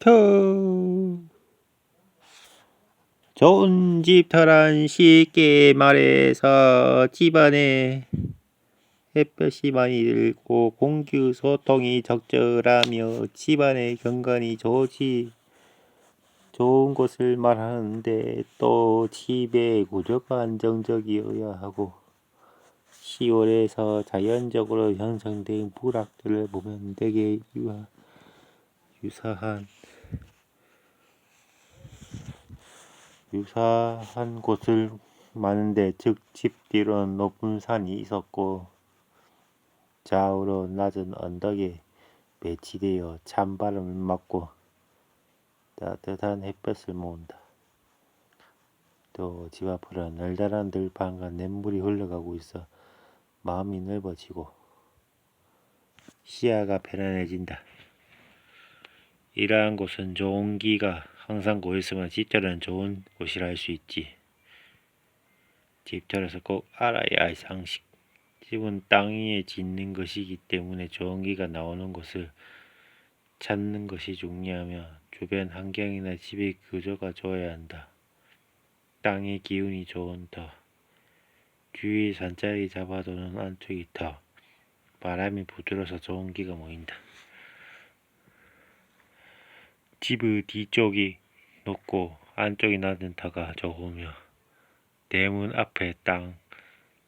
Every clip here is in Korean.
집터. 좋은 집터란 쉽게 말해서 집안에 햇볕이 많이 들고 공기 소통이 적절하며 집안의 경관이 좋지. 좋은 곳을 말하는데 또 집의 구조가 안정적이어야 하고 시골에서 자연적으로 형성된 부락들을 보면 되게 유사한 유사한 곳을 많은데 즉 집 뒤로는 높은 산이 있었고 좌우로 낮은 언덕에 배치되어 찬바람을 맞고 따뜻한 햇볕을 모은다. 또 집 앞으로 널다란 들판과 냇물이 흘러가고 있어 마음이 넓어지고 시야가 편안해진다. 이러한 곳은 좋은 기가 항상 고있으면 집터는 좋은 곳이라 할 수 있지. 집터라서 꼭 알아야 할 상식. 집은 땅 위에 짓는 것이기 때문에 좋은 기가 나오는 곳을 찾는 것이 중요하며 주변 환경이나 집의 구조가 좋아야 한다. 땅의 기운이 좋은 터, 주위 산자리 잡아두는 안쪽이 터, 바람이 부드러워서 좋은 기가 모인다. 집의 뒤쪽이 높고 안쪽이 낮은 터가 좋으며 대문 앞에 땅,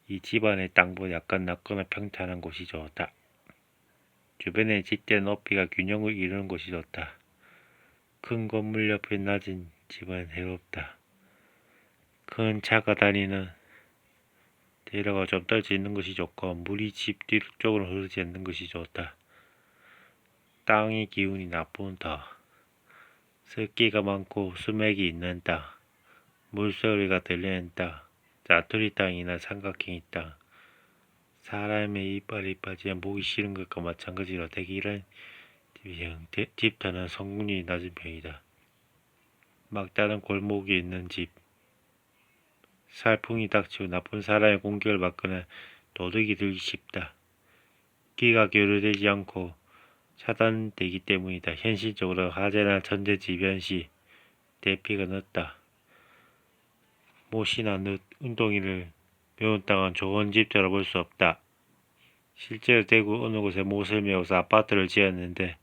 이 집안의 땅보다 약간 낮거나 평탄한 곳이 좋다. 주변의 집대 높이가 균형을 이루는 곳이 좋다. 큰 건물 옆에 낮은 집은 해롭다. 큰 차가 다니는 대로가 좀 떨어져 있는 것이 좋고 물이 집 뒤쪽으로 흐르지 않는 것이 좋다. 땅의 기운이 나쁜 터, 습기가 많고 수맥이 있는 땅, 물소리가 들리는 땅, 자투리 땅이나 삼각형의 땅, 사람의 이빨이 빠지면 보기 싫은 것과 마찬가지로 집형, 집터는 성분이 낮은 편이다. 막다른 골목이 있는 집, 살풍이 닥치고 나쁜 사람의 공격을 받거나 도둑이 들기 쉽다. 기가 교류되지 않고 차단되기 때문이다. 현실적으로 화재나 천재지변 시 대피가 늦다. 못이나 늦 운동이를 배운 땅은 좋은 집처럼 볼수 없다. 실제로 대구 어느 곳에 못을 메워서 아파트를 지었는데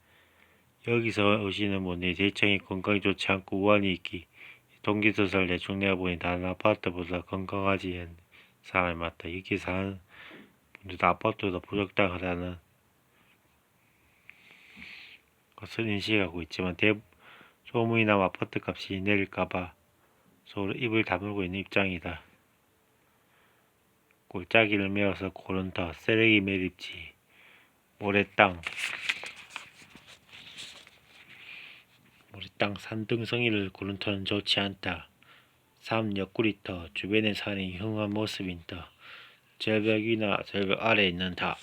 여기서 오시는 분이 대청이 건강이 좋지 않고 우환이 있기 동기소설 대충 내어보니 다른 아파트보다 건강하지 않은 사람이 많다. 여기 사는 분들도 아파트보다 부적당하다는 것을 인식하고 있지만 대 소문이나 아파트 값이 내릴까봐 서로 입을 다물고 있는 입장이다. 골짜기를 메워서 고른 터, 쓰레기 매립지, 모래땅, 모래땅 산등성이를 고른 터는 좋지 않다. 삶 옆구리 터, 주변에 사는 흉한 모습인 터, 절벽 위나 절벽 아래 있는 터.